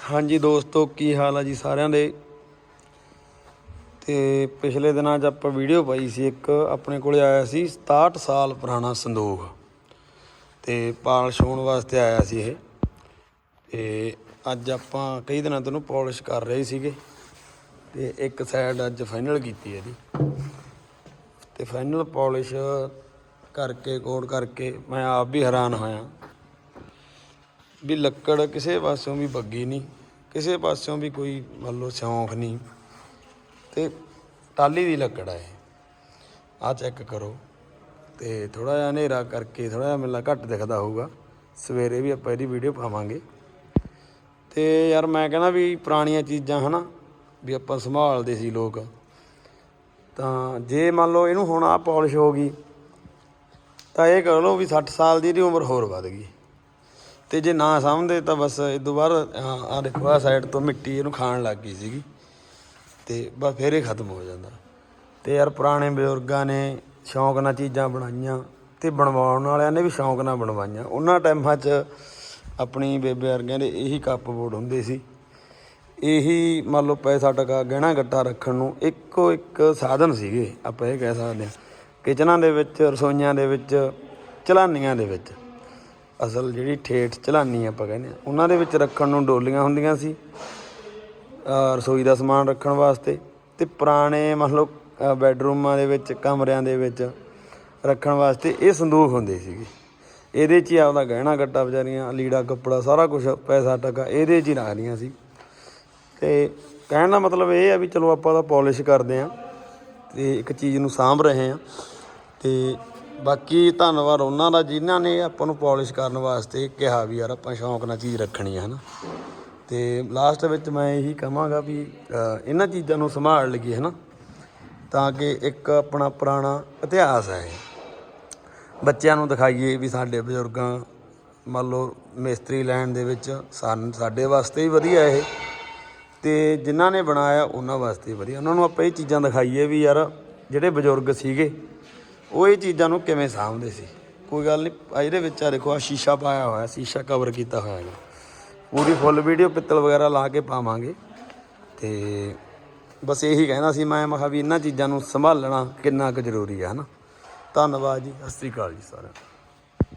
ਹਾਂਜੀ ਦੋਸਤੋ, ਕੀ ਹਾਲ ਆ ਜੀ ਸਾਰਿਆਂ ਦੇ? ਤੇ ਪਿਛਲੇ ਦਿਨਾਂ 'ਚ ਆਪਾਂ ਵੀਡੀਓ ਪਾਈ ਸੀ, ਇੱਕ ਆਪਣੇ ਕੋਲੇ ਆਇਆ ਸੀ 67 ਸਾਲ ਪੁਰਾਣਾ ਸੰਦੂਕ ਤੇ ਪਾਲਿਸ਼ ਹੋਣ ਵਾਸਤੇ ਆਇਆ ਸੀ ਇਹ। ਤੇ ਅੱਜ ਆਪਾਂ ਕਈ ਦਿਨਾਂ ਤੋਂ ਇਹਨੂੰ ਪਾਲਿਸ਼ ਕਰ ਰਹੇ ਸੀਗੇ। ਤੇ ਇੱਕ ਸਾਈਡ ਅੱਜ ਫਾਈਨਲ ਕੀਤੀ ਇਹਦੀ। ਤੇ ਫਾਈਨਲ ਪਾਲਿਸ਼ ਕਰਕੇ ਕੋਡ ਕਰਕੇ ਮੈਂ ਆਪ ਵੀ ਹੈਰਾਨ ਹੋਇਆ। ਵੀ ਲੱਕੜ ਕਿਸੇ ਪਾਸਿਓਂ ਵੀ ਬੱਗੀ ਨਹੀਂ, ਕਿਸੇ ਪਾਸਿਓਂ ਵੀ ਕੋਈ ਮੰਨ ਲਓ ਸਿਉਂਖ ਨਹੀਂ। ਤੇ ਟਾਲੀ ਦੀ ਲੱਕੜ ਹੈ ਆ ਚੈੱਕ ਕਰੋ। ਤੇ ਥੋੜਾ ਜਿਹਾ ਹਨੇਰਾ ਕਰਕੇ ਥੋੜਾ ਜਿਹਾ ਮੈਨੂੰ ਘੱਟ ਦਿਖਦਾ ਹੋਊਗਾ। ਸਵੇਰੇ ਵੀ ਆਪਾਂ ਇਹਦੀ ਵੀਡੀਓ ਪਾਵਾਂਗੇ। ਤੇ ਯਾਰ ਮੈਂ ਕਹਿੰਦਾ ਵੀ ਪੁਰਾਣੀਆਂ ਚੀਜ਼ਾਂ ਹਨਾ, ਵੀ ਆਪਾਂ ਸੰਭਾਲਦੇ ਸੀ ਲੋਕ। ਤਾਂ ਜੇ ਮੰਨ ਲਓ ਇਹਨੂੰ ਹੁਣ ਆ ਪਾਲਿਸ਼ ਹੋ ਗਈ, ਤਾਂ ਇਹ ਕਰ ਲਓ ਵੀ 60 ਸਾਲ ਦੀ ਇਹਦੀ ਉਮਰ ਹੋਰ ਵੱਧ ਗਈ। ਤੇ ਜੇ ਨਾ ਸਮਝਦੇ ਤਾਂ ਬਸ ਇਹ ਤੋਂ ਬਾਅਦ ਆ ਦੇਖੋ ਆ ਸਾਈਡ ਤੋਂ ਮਿੱਟੀ ਇਹਨੂੰ ਖਾਣ ਲੱਗ ਗਈ ਸੀਗੀ। ਤੇ ਬਸ ਫੇਰ ਇਹ ਖਤਮ ਹੋ ਜਾਂਦਾ। ਤੇ ਯਾਰ ਪੁਰਾਣੇ ਬਜ਼ੁਰਗਾਂ ਨੇ ਸ਼ੌਂਕ ਨਾਲ ਚੀਜ਼ਾਂ ਬਣਾਈਆਂ ਤੇ ਬਣਵਾਉਣ ਵਾਲਿਆਂ ਨੇ ਵੀ ਸ਼ੌਂਕ ਨਾਲ ਬਣਵਾਈਆਂ। ਉਹਨਾਂ ਟਾਈਮਾਂ 'ਚ ਆਪਣੀ ਬੇਬੇ ਵਰਗਿਆਂ ਦੇ ਇਹੀ ਕੱਪ ਬੋਰਡ ਹੁੰਦੇ ਸੀ। ਇਹੀ ਮੰਨ ਲਓ ਪੈਸਾ ਟਕਾ ਗਹਿਣਾ ਗੱਟਾ ਰੱਖਣ ਨੂੰ ਇੱਕੋ ਇੱਕ ਸਾਧਨ ਸੀਗੇ, ਆਪਾਂ ਇਹ ਕਹਿ ਸਕਦੇ ਹਾਂ। ਕਿਚਨਾਂ ਦੇ ਵਿੱਚ, ਰਸੋਈਆਂ ਦੇ ਵਿੱਚ, ਚਲਾਨੀਆਂ ਦੇ ਵਿੱਚ। ਅਸਲ ਜਿਹੜੀ ਠੇਠ ਚਲਾਨੀ ਆਪਾਂ ਕਹਿੰਦੇ ਆ, ਉਹਨਾਂ ਦੇ ਵਿੱਚ ਰੱਖਣ ਨੂੰ ਡੋਲੀਆਂ ਹੁੰਦੀਆਂ ਸੀ ਰਸੋਈ ਦਾ ਸਮਾਨ ਰੱਖਣ ਵਾਸਤੇ ਤੇ ਪੁਰਾਣੇ ਮੰਨ ਲਓ ਬੈੱਡਰੂਮਾਂ ਦੇ ਵਿੱਚ, ਕਮਰਿਆਂ ਦੇ ਵਿੱਚ ਰੱਖਣ ਵਾਸਤੇ ਇਹ ਸੰਦੂਕ ਹੁੰਦੇ ਸੀਗੇ। ਇਹਦੇ 'ਚ ਹੀ ਆਪਦਾ ਗਹਿਣਾ ਗੱਟਾ ਵਿਚਾਰੀਆਂ, ਲੀੜਾ ਕੱਪੜਾ ਸਾਰਾ ਕੁਝ ਪੈਸਾ ਟਕਾ ਇਹਦੇ 'ਚ ਹੀ ਰੱਖਦੀਆਂ ਸੀ। ਤੇ ਕਹਿਣ ਦਾ ਮਤਲਬ ਇਹ ਆ ਵੀ ਚਲੋ ਆਪਾਂ ਤਾਂ ਪਾਲਿਸ਼ ਕਰਦੇ ਆ, ਤੇ ਇੱਕ ਚੀਜ਼ ਨੂੰ ਸਾਂਭ ਰਹੇ ਆ, ਤੇ ਬਾਕੀ ਧੰਨਵਾਦ ਉਹਨਾਂ ਦਾ ਜਿਨ੍ਹਾਂ ਨੇ ਆਪਾਂ ਨੂੰ ਪਾਲਿਸ਼ ਕਰਨ ਵਾਸਤੇ ਕਿਹਾ ਵੀ ਯਾਰ ਆਪਾਂ ਸ਼ੌਂਕ ਨਾਲ ਚੀਜ਼ ਰੱਖਣੀ ਹੈ ਹਨਾ। ਤੇ ਲਾਸਟ ਵਿੱਚ ਮੈਂ ਇਹੀ ਕਹਾਂਗਾ ਵੀ ਇਹਨਾਂ ਚੀਜ਼ਾਂ ਨੂੰ ਸੰਭਾਲ ਲਈਏ, ਹਨਾ। ਤਾਂ ਕਿ ਇੱਕ ਆਪਣਾ ਪੁਰਾਣਾ ਇਤਿਹਾਸ ਹੈ ਇਹ। ਬੱਚਿਆਂ ਨੂੰ ਦਿਖਾਈਏ ਵੀ ਸਾਡੇ ਬਜ਼ੁਰਗਾਂ, ਮੰਨ ਲਓ ਮਿਸਤਰੀ ਲੈਣ ਦੇ ਵਿੱਚ ਸਾਨ, ਸਾਡੇ ਵਾਸਤੇ ਹੀ ਵਧੀਆ ਇਹ। ਤੇ ਜਿਨ੍ਹਾਂ ਨੇ ਬਣਾਇਆ ਉਹਨਾਂ ਵਾਸਤੇ ਵਧੀਆ। ਉਹਨਾਂ ਨੂੰ ਆਪਾਂ ਇਹ ਚੀਜ਼ਾਂ ਦਿਖਾਈਏ ਵੀ ਯਾਰ, ਜਿਹੜੇ ਬਜ਼ੁਰਗ ਸੀਗੇ ਉਹ ਇਹ ਚੀਜ਼ਾਂ ਨੂੰ ਕਿਵੇਂ ਸਾਂਭਦੇ ਸੀ? ਕੋਈ ਗੱਲ ਨਹੀਂ ਇਹਦੇ ਵਿੱਚ ਆ ਦੇਖੋ ਆ ਸ਼ੀਸ਼ਾ ਪਾਇਆ ਹੋਇਆ, ਸ਼ੀਸ਼ਾ ਕਵਰ ਕੀਤਾ ਹੋਇਆ ਹੈ ਪੂਰੀ ਫੁੱਲ ਵੀਡੀਓ ਪਿੱਤਲ ਵਗੈਰਾ ਲਾ ਕੇ ਪਾਵਾਂਗੇ। ਤੇ ਬਸ ਇਹੀ ਕਹਿਣਾ ਸੀ ਮੈਂ ਮੈਂ ਵੀ ਇਹਨਾਂ ਚੀਜ਼ਾਂ ਨੂੰ ਸੰਭਾਲਣਾ ਕਿੰਨਾ ਕੁ ਜ਼ਰੂਰੀ ਹੈ ਹਨਾ? ਧੰਨਵਾਦ ਜੀ, ਸਤਿ ਸ੍ਰੀ ਅਕਾਲ ਜੀ ਸਾਰਿਆਂ ਨੂੰ।